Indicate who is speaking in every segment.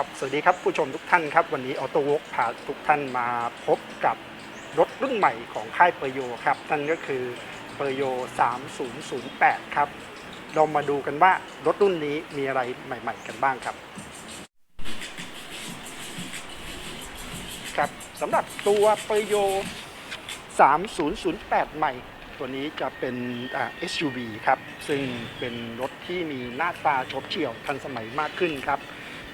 Speaker 1: ครับ สวัสดีครับผู้ชมทุกท่านครับ วันนี้ออโต้วกพาทุกท่านมาพบกับรถรุ่นใหม่ของค่ายเปอร์โยครับ นั่นก็คือเปอร์โย 3008 ครับ เรามาดูกันว่ารถรุ่นนี้มีอะไรใหม่ ๆ กันบ้างครับ ครับสำหรับตัวเปอร์โย 3008 ใหม่ ตัวนี้จะเป็น SUV ครับ ซึ่งเป็นรถที่มีหน้าตาชบเฉี่ยวทันสมัยมากขึ้นครับ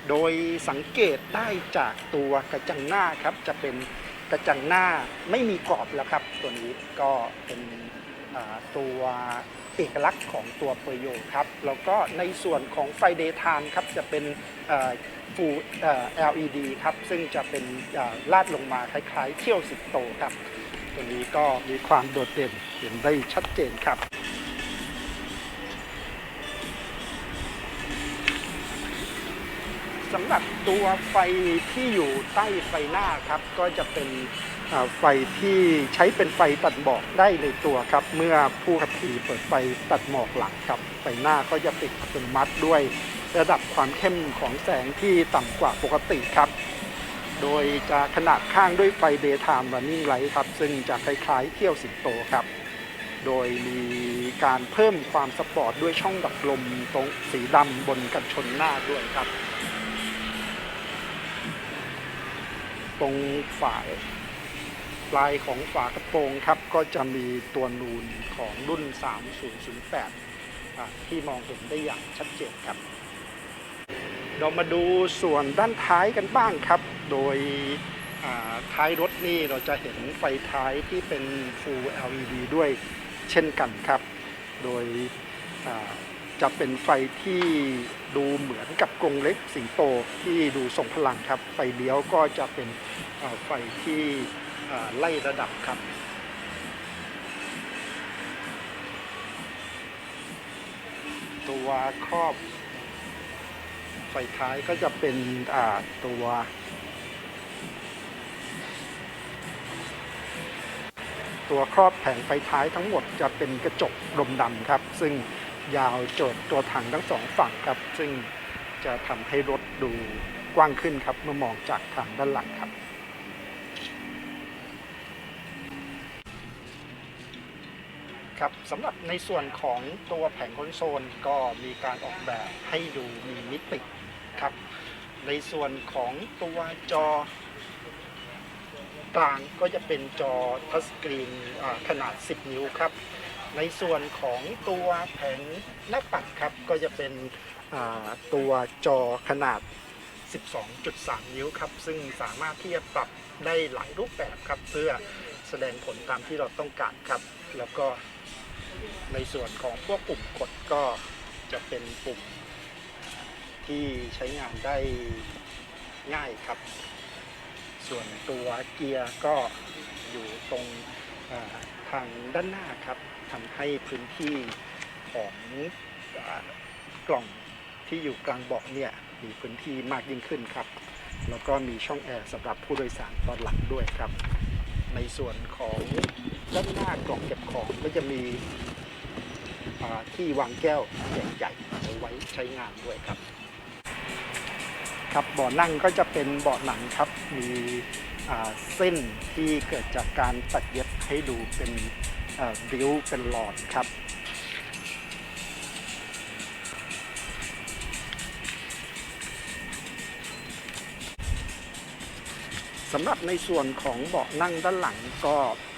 Speaker 1: โดยสังเกตได้จากตัวกระจังหน้าครับ จะเป็นกระจังหน้าไม่มีกรอบแล้วครับ ตัวนี้ก็เป็นตัวเอกลักษณ์ของตัวเปร์โยครับ แล้วก็ในส่วนของไฟเดย์ทม์ครับจะเป็นฟูล LED ครับ ซึ่งจะเป็นลาดลงมาคล้ายๆ เที่ยวสิบโตครับ ตัวนี้ก็มีความโดดเด่นเห็นได้ชัดเจนครับ สำหรับตัวไฟที่อยู่ใต้ไฟหน้าครับ ก็จะเป็นไฟที่ใช้เป็นไฟตัดหมอกได้ในตัวครับ เมื่อผู้ขับขี่เปิดไฟตัดหมอกหลังครับ ไฟหน้าก็จะติดอัตโนมัติด้วยระดับความเข้มของแสงที่ต่ำกว่าปกติครับ โดยจะขนาดข้างด้วยไฟ daytime running light ครับ ซึ่งจะคล้ายๆเที่ยวสิงโตครับ โดยมีการเพิ่มความสปอร์ตด้วยช่องดับลมตรงสีดำบนกันชนหน้าด้วยครับ ตรงฝาปลายของฝากระโปรงครับ ก็จะมีตัวนูนของรุ่น 3008 ที่มองเห็นได้อย่างชัดเจนครับ เรามาดูส่วนด้านท้ายกันบ้างครับ โดยท้ายรถนี่เราจะเห็นไฟท้ายที่เป็น Full LED ด้วยเช่นกันครับ โดย จะเป็นไฟที่ดูเหมือนกับกรงเล็กสิงโตที่ดูทรงพลังครับ ไฟเลี้ยวก็จะเป็นไฟที่ไล่ระดับครับตัวครอบไฟท้ายก็จะเป็นตัวตัวครอบแผงไฟท้ายทั้งหมดจะเป็นกระจกลมดำครับ ซึ่ง ยาวโจดตัวถังทั้งสองฝั่งครับ ซึ่งจะทำให้รถดูกว้างขึ้นครับ เมื่อมองจากทางด้านหลังครับครับสำหรับในส่วนของตัวแผงคอนโซลก็มีการออกแบบให้ดูมีมิติครับ ในส่วนของตัวจอกลางก็จะเป็นจอทัชสกรีนขนาด 10 นิ้วครับ ในส่วนของตัวแผงหน้าปัดครับก็จะเป็นตัวจอขนาด 12.3 นิ้วครับ ซึ่งสามารถที่จะปรับได้หลายรูปแบบครับ เพื่อแสดงผลตามที่เราต้องการครับ แล้วก็ในส่วนของพวกปุ่มกดก็จะเป็นปุ่มที่ใช้งานได้ง่ายครับ ส่วนตัวเกียร์ก็อยู่ตรงทางด้านหน้าครับ ทำให้พื้นที่ของกล่องที่อยู่กลางเบาะเนี่ยมีพื้นที่มากยิ่งขึ้นครับ แล้วก็มีช่องแอร์สำหรับผู้โดยสารตอนหลังด้วยครับ ในส่วนของด้านหน้ากล่องเก็บของก็จะมีที่วางแก้วใหญ่ๆเอาไว้ใช้งานด้วยครับ ครับเบาะนั่งก็จะเป็นเบาะหนังครับ มีเส้นที่เกิดจากการตัดเย็บให้ดูเป็น ริ้วเป็นหลอดครับสำหรับในส่วนของเบาะนั่งด้านหลังก็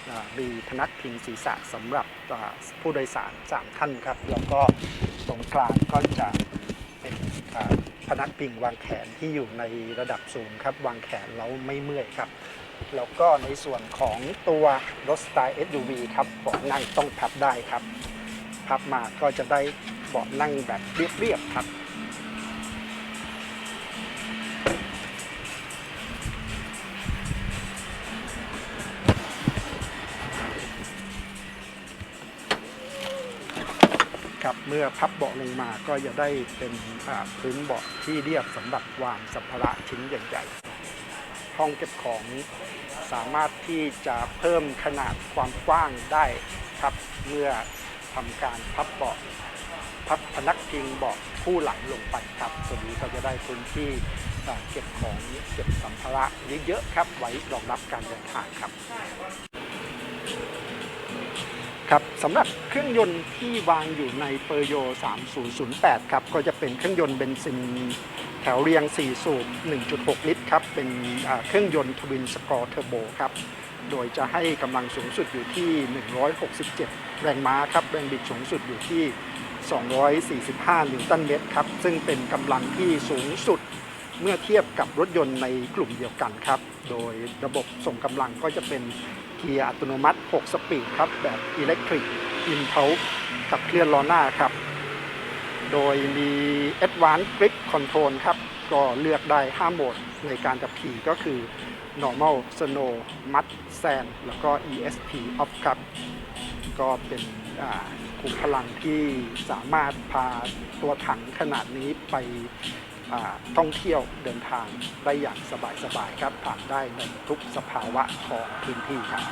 Speaker 1: อ่ามีพนักพิงศีรษะสำหรับผู้โดยสาร3ท่านครับ แล้วก็ตรงกลางก็จะเป็นอ่าพนักพิงวางแขนที่อยู่ในระดับสูงครับ วางแขนแล้วไม่เมื่อยครับ แล้วก็ในส่วนของตัวรถสไตล์ SUV ครับเบาะนั่งต้องพับได้ครับ พับมาก็จะได้เบาะนั่งแบบเรียบๆครับ ครับเมื่อพับเบาะลงมาก็จะได้เป็นพื้นเบาะที่เรียบสำหรับวางสัมภาระชิ้นใหญ่ๆ ห้องเก็บของสามารถที่จะเพิ่มขนาดความกว้างได้ครับเมื่อทำการพับเบาะพับพนักพิงเบาะคู่หลังลงไปครับตัวนี้ก็จะได้พื้นที่เก็บของเก็บสัมภาระเยอะๆครับไว้รองรับการเดินทางครับ ครับสำหรับเครื่องยนต์ที่วางอยู่ในเปอร์โย 3008 ครับก็จะเป็นเครื่องยนต์เบนซินแถวเรียง 4 สูบ 1.6 ลิตรครับ เป็นเครื่องยนต์ทวินสกอร์เทอร์โบครับ โดยจะให้กำลังสูงสุดอยู่ที่ 167 แรงม้าครับ แรงบิดสูงสุดอยู่ที่ 245 นิวตันเมตรครับ ซึ่งเป็นกำลังที่สูงสุด เมื่อเทียบกับรถยนต์ในกลุ่มเดียวกันครับ โดยระบบส่งกำลังก็จะเป็นเกียร์อัตโนมัติ 6 สปีดครับ แบบอิเล็กทริกอินเ l ลขับเคลื่อนล้อหน้าครับ โดยมี Advanced Grip Control ครับ ก็เลือกได้ 5 โหมดในการขับขี่ก็คือ Normal Snow Mud Sand แล้วก็ ESP Off ครับ ก็เป็นอ่าขุมพลังที่สามารถพาตัวถังขนาดนี้ไป ท่องเที่ยวเดินทางได้อย่างสบายๆครับผ่านได้ในทุกสภาวะของพื้นที่ครับ